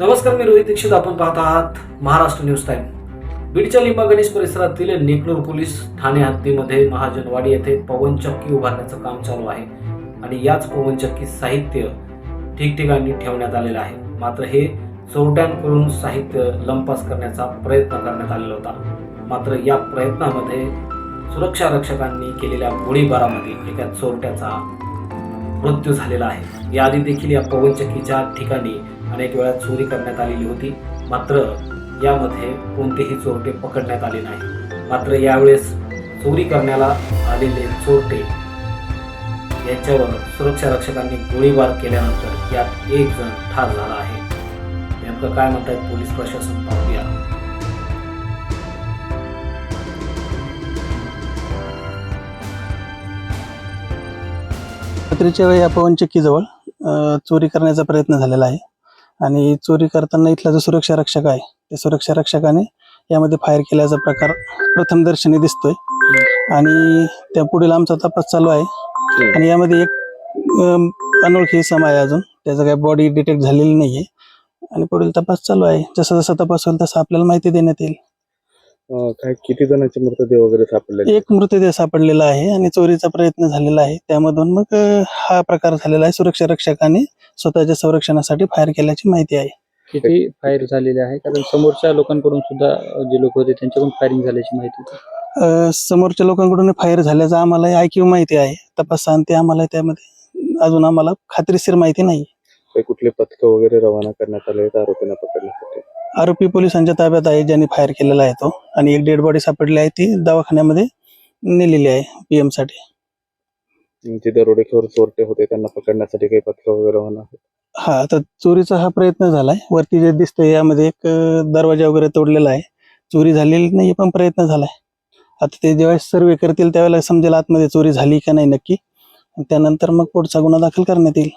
नमस्कार मी रोहित दीक्षित. आपण पाहत आहात महाराष्ट्र न्यूज टाइम. बीडच्या लिंबा गणेश परिसरातील नेकनूर पोलीस ठाणे हद्दीमध्ये महाजनवाडी येथे पवनचक्की उभारण्याचं काम चालू आहे आणि याच पवनचक्की साहित्य ठिकठिकाणी ठेवण्यात आलेलं आहे. मात्र हे चोरट्यांकडून साहित्य लंपास करण्याचा प्रयत्न करण्यात आलेला होता. मात्र या प्रयत्नामध्ये सुरक्षा रक्षकांनी केलेल्या गोळीबारामध्ये एका चोरट्याचा मृत्यू झालेला आहे. याआधी देखील या पवनचक्कीच्या ठिकाणी अनेक वेळा चोरी करण्यात आलेली होती. मात्र यामध्ये कोणतेही चोरटे पकडण्यात आले नाही मात्र यावेळेस चोरी करण्याला आलेले चोरटे यांच्यावर सुरक्षा रक्षकांनी गोळीबार केल्यानंतर यात एक जण ठार झाला आहे. नेमकं काय म्हणतात पोलीस प्रशासन पाहूया. रात्रीच्या वेळी या पवनचक्कीजवळ चोरी करण्याचा प्रयत्न झालेला आहे. आणि चोरी करताना इथला जो सुरक्षा रक्षक आहे त्या सुरक्षा रक्षकाने यामध्ये फायर केल्याचा प्रकार प्रथम दर्शनी दिसतोय. आणि त्या पुढील आमचा तपास चालू आहे. आणि यामध्ये एक अनोळखी सम आहे अजून. त्याचं काही बॉडी डिटेक्ट झालेली नाहीये. आणि पुढील तपास चालू आहे. जसा जसा तपास होईल तसं आपल्याला माहिती देण्यात येईल. काय किती जणांचे मृतदेह वगैरे सापडले एक मृतदेह सापडलेला आहे आणि चोरीचा प्रयत्न झालेला आहे. त्यामधून मग हा प्रकार झालेला आहे. सुरक्षा रक्षकाने स्वतःच्या संरक्षणासाठी फायर केल्याची माहिती आहे. किती फायर झालेले आहे? कारण समोरच्या लोकांकडून सुद्धा जे लोक होते त्यांच्याकडून फायरिंग झाल्याची माहिती समोरच्या लोकांकडून फायर झाल्याचं आम्हाला ऐकीव माहिती आहे. तपास ते आम्हाला त्यामध्ये अजून आम्हाला खात्रीशीर माहिती नाही. काही कुठले पथकं वगैरे रवाना करण्यात आले आहेत आरोपींना पकडण्यासाठी? आरोपी पोलिसांच्या ताब्यात आहे ज्यांनी फायर केलेला आहे तो. आणि एक डेड बॉडी सापडली आहे ती दवाखान्यामध्ये नेलेली आहे पीएमसाठी. जे दरोडेखोर चोरटे होते त्यांना पकडण्यासाठी काही पथकं वगैरे रवाना आहेत. हा तर चोरीचा हा प्रयत्न झालाय. वरती जे दिसतंय यामध्ये एक अ, दरवाजा वगैरे तोडलेला आहे. चोरी झालेली नाही पण प्रयत्न झालाय. आता ते जेव्हा सर्वे करतील त्यावेळेला समजेल आतमध्ये चोरी झाली का नाही नक्की. त्यानंतर मग पुढचा गुन्हा दाखल करण्यात येईल.